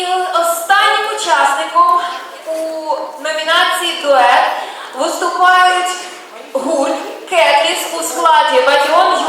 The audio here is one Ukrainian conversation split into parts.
І останнім учасником у номінації дует виступають Гуль Кетліс у складі Бадьон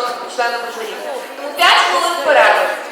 визнано членами журі. Тому 5 хвилин перерви.